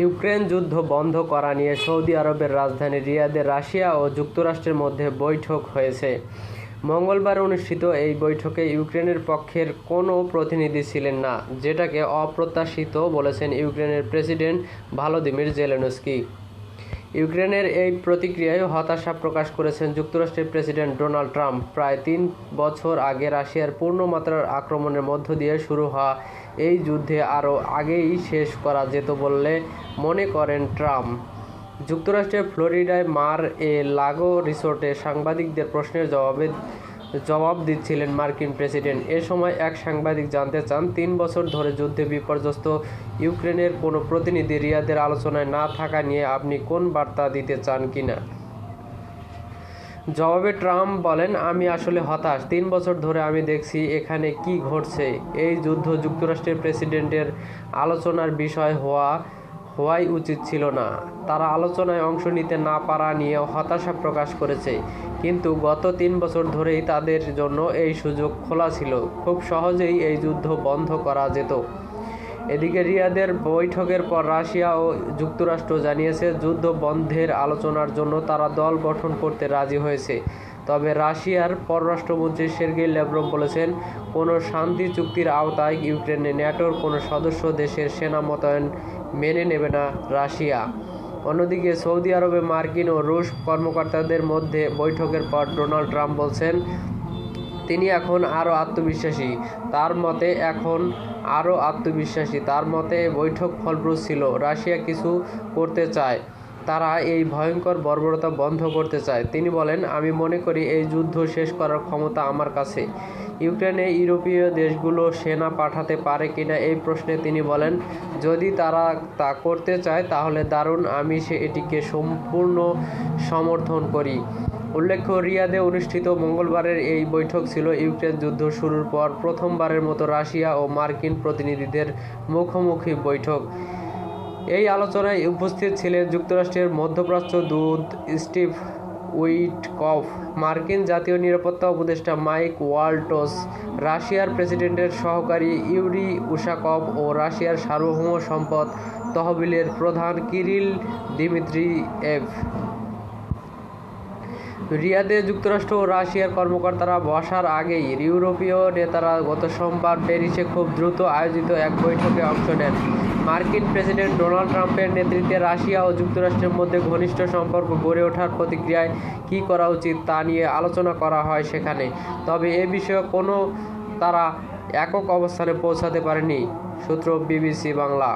Ukraine যুদ্ধ বন্ধ করা নিয়ে সৌদি আরবের রাজধানী রিয়াদে রাশিয়া ও যুক্তরাষ্ট্রের মধ্যে বৈঠক হয়েছে। মঙ্গলবার অনুষ্ঠিত এই বৈঠকে ইউক্রেনের পক্ষের কোনো প্রতিনিধি ছিলেন না, যেটাকে অপ্রত্যাশিত বলেছেন ইউক্রেনের প্রেসিডেন্ট ভালোদিমির জেলেনস্কি। ইউক্রেনের এই প্রতিক্রিয়ায় হতাশা প্রকাশ করেছেন যুক্তরাষ্ট্রের প্রেসিডেন্ট ডোনাল্ড ট্রাম্প। প্রায় তিন বছর আগে রাশিয়ার পূর্ণমাত্রার আক্রমণের মধ্য দিয়ে শুরু হওয়া এই যুদ্ধে আরও আগেই শেষ করা যেত বলে মনে করেন ট্রাম্প। যুক্তরাষ্ট্রের ফ্লোরিডায় মার এ লাগো রিসোর্টে সাংবাদিকদের প্রশ্নের জবাবে জবাব দিচ্ছিলেন মার্কিন প্রেসিডেন্ট। এ সময় এক সাংবাদিক জানতে চান, তিন বছর ধরে যুদ্ধে বিপর্যস্ত ইউক্রেনের কোনো প্রতিনিধি রিয়াদের আলোচনায় না থাকা নিয়ে আপনি কোন বার্তা দিতে চান কিনা? জবাবে ট্রাম্প বলেন, আমি আসলে হতাশ। তিন বছর ধরে আমি দেখছি এখানে কি ঘটছে। এই যুদ্ধ যুক্তরাষ্ট্রের প্রেসিডেন্টের আলোচনার বিষয় হওয়া, হওয়াই উচিত ছিল না। তারা আলোচনায় অংশ নিতে না পারা নিয়ে হতাশা প্রকাশ করেছে। কিন্তু গত তিন বছর ধরেই তাদের জন্য এই সুযোগ খোলা ছিল। খুব সহজেই এই যুদ্ধ বন্ধ করা যেত। এদিকে রিয়াদের বৈঠকের পর রাশিয়া ও যুক্তরাষ্ট্র জানিয়েছে, যুদ্ধ বন্ধের আলোচনার জন্য তারা দল গঠন করতে রাজি হয়েছে। তবে রাশিয়ার পররাষ্ট্রমন্ত্রী সের্গেই ল্যাভরভ বলেছেন, কোনো শান্তি চুক্তির আওতায় ইউক্রেনে ন্যাটোর কোনো সদস্য দেশের সেনা মোতায়েন মেনে নেবে না রাশিয়া। অন্যদিকে সৌদি আরবে মার্কিন ও রুশ কর্মকর্তাদের মধ্যে বৈঠকের পর ডোনাল্ড ট্রাম্প বলছেন তিনি এখন আরও আত্মবিশ্বাসী। তার মতে এখন আরও আত্মবিশ্বাসী। তার মতে বৈঠক ফলপ্রসূ ছিল। রাশিয়া কিছু করতে চায়। তারা এই ভয়ঙ্কর বর্বরতা বন্ধ করতে চায়। তিনি বলেন, আমি মনে করি এই যুদ্ধ শেষ করার ক্ষমতা আমার কাছে। ইউক্রেনে ইউরোপীয় দেশগুলো সেনা পাঠাতে পারে কিনা এই প্রশ্নে তিনি বলেন, যদি তারা তা করতে চায়, তাহলে দারুণ। আমি সে এটিকে সম্পূর্ণ সমর্থন করি। উল্লেখ্য, রিয়াদে অনুষ্ঠিত মঙ্গলবারের এই বৈঠক ছিল ইউক্রেন যুদ্ধ শুরুর পর প্রথমবারের মতো রাশিয়া ও মার্কিন প্রতিনিধিদের মুখোমুখি বৈঠক। এই আলোচনায় উপস্থিত ছিলেন যুক্তরাষ্ট্রের মধ্যপ্রাচ্য দূত স্টিভ উইটকফ, মার্কিন জাতীয় নিরাপত্তা উপদেষ্টা মাইক ওয়াল্টস, রাশিয়ার প্রেসিডেন্টের সহকারী ইউরি উশাকভ ও রাশিয়ার সার্বভৌম সম্পদ তহবিলের প্রধান কিরিল দিমিত্রিয়েভ। রিয়াদে যুক্তরাষ্ট্র ও রাশিয়ার কর্মকর্তারা বসার আগেই ইউরোপীয় নেতারা গত সোমবার প্যারিসে খুব দ্রুত আয়োজিত এক বৈঠকে অংশ নেন। মার্কিন প্রেসিডেন্ট ডোনাল্ড ট্রাম্পের নেতৃত্বে রাশিয়া ও যুক্তরাষ্ট্রের মধ্যে ঘনিষ্ঠ সম্পর্ক গড়ে ওঠার প্রতিক্রিয়ায় কী করা উচিত তা নিয়ে আলোচনা করা হয় সেখানে। তবে এ বিষয়ে কোনো তারা একক অবস্থানে পৌঁছাতে পারেনি, সূত্র বিবিসি বাংলা।